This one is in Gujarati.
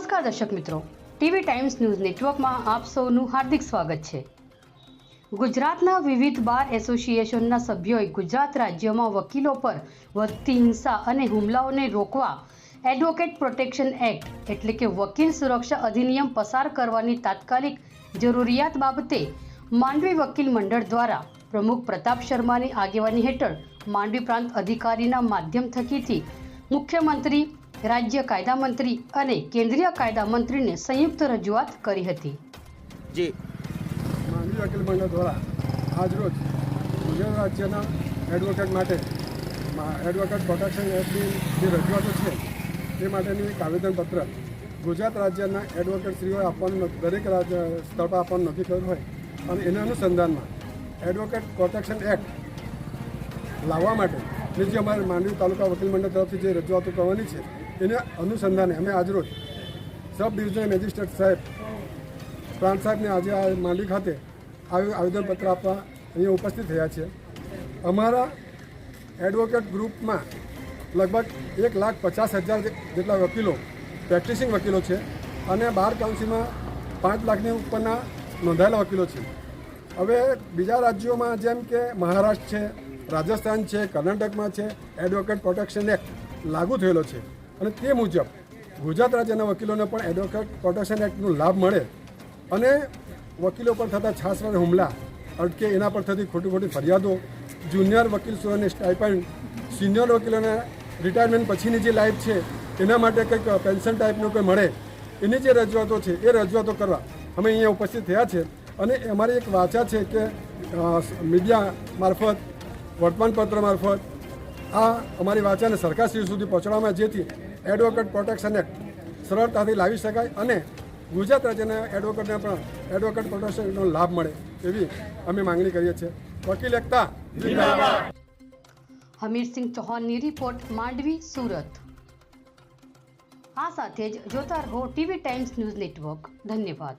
નમસ્કાર દર્શક મિત્રો. ટીવી ટાઈમ્સ ન્યૂઝ નેટવર્કમાં આપ સૌનું હાર્દિક સ્વાગત છે. ગુજરાતના વિવિધ બાર એસોસિએશનના સભ્યોએ ગુજરાત રાજ્યમાં વકીલો પર વધતી હિંસા અને હુમલાઓને રોકવા એડવોકેટ પ્રોટેક્શન એક્ટ, એટલે કે વકીલ સુરક્ષા અધિનિયમ પસાર કરવાની તાત્કાલિક જરૂરિયાત બાબતે માંડવી વકીલ મંડળ દ્વારા પ્રમુખ પ્રતાપ શર્માની આગેવાની હેઠળ માંડવી પ્રાંત અધિકારીના માધ્યમ થકીથી મુખ્યમંત્રી રાજ્ય કાયદા મંત્રી અને કેન્દ્રીય કાયદા મંત્રીને સંયુક્ત રજૂઆત કરી હતી. જે. માંડવી વકીલ મંડળ દ્વારા આજરોજ ગુજરાત રાજ્યના એડવોકેટ માટે એડવોકેટ પ્રોટેક્શન એક્ટની જે રજૂઆતો છે તે માટેનું એક આવેદનપત્ર ગુજરાત રાજ્યના એડવોકેટશ્રીઓએ આપવાનું દરેક રાજ્ય સ્થળ પર આપવાનું નક્કી કર્યું હોય અને એના અનુસંધાનમાં એડવોકેટ પ્રોટેક્શન એક્ટ લાવવા માટે જે જે અમારે માંડવી તાલુકા વકીલ મંડળ તરફથી જે રજૂઆતો કરવાની છે એને અનુસંધાને અમે આજરોજ સબ ડિવિઝનલ મેજિસ્ટ્રેટ સાહેબ પ્રાંત સાહેબને આજે આ માંડવી ખાતે આવ- આવેદનપત્ર આપવા અહીંયા ઉપસ્થિત થયા છે. અમારા એડવોકેટ ગ્રુપમાં લગભગ એક લાખ પચાસ હજાર જેટલા વકીલો, પ્રેક્ટિસિંગ વકીલો છે અને બાર કાઉન્સિલમાં પાંચ લાખની ઉપરના નોંધાયેલા વકીલો છે. હવે બીજા રાજ્યોમાં જેમ કે મહારાષ્ટ્ર છે, રાજસ્થાન છે, કર્ણાટકમાં છે, એડવોકેટ પ્રોટેક્શન એક્ટ લાગુ થયેલો છે. અને તે મુજબ ગુજરાત રાજ્યના વકીલોને પણ એડવોકેટ પ્રોટેક્શન એક્ટનો લાભ મળે અને વકીલો પર થતા છાસવાદ હુમલા, અટકે એના પર થતી ખોટી ખોટી ફરિયાદો જુનિયર વકીલ શ્રીઓને સ્ટાઇપન્ડ સિનિયર વકીલોને રિટાયરમેન્ટ પછીની જે લાઈફ છે, એના માટે કંઈક પેન્શન ટાઈપનું કંઈ મળે, એની જે રજૂઆતો છે, એ રજૂઆતો કરવા અમે અહીંયા ઉપસ્થિત થયા છે. અને અમારી એક વાચા છે કે મીડિયા મારફત, વર્તમાનપત્ર મારફત, આ અમારી વાચાને સરકારશ્રી સુધી પહોંચાડવામાં જેથી એડવોકેટ પ્રોટેક્શન એક્ટ સરળતાથી લાવી શકાય અને ગુજરાત રાજ્યના એડવોકેટને પણ એડવોકેટ પ્રોટેક્શનનો લાભ મળે એવી અમે માંગણી કરીએ છીએ. વકીલ એકતા. હમીરસિંહ ચૌહાણની રિપોર્ટ માંડવી, સુરત. આ સાથે જ જોતા રહો ટીવી ટાઈમ્સ ન્યૂઝ નેટવર્ક. ધન્યવાદ.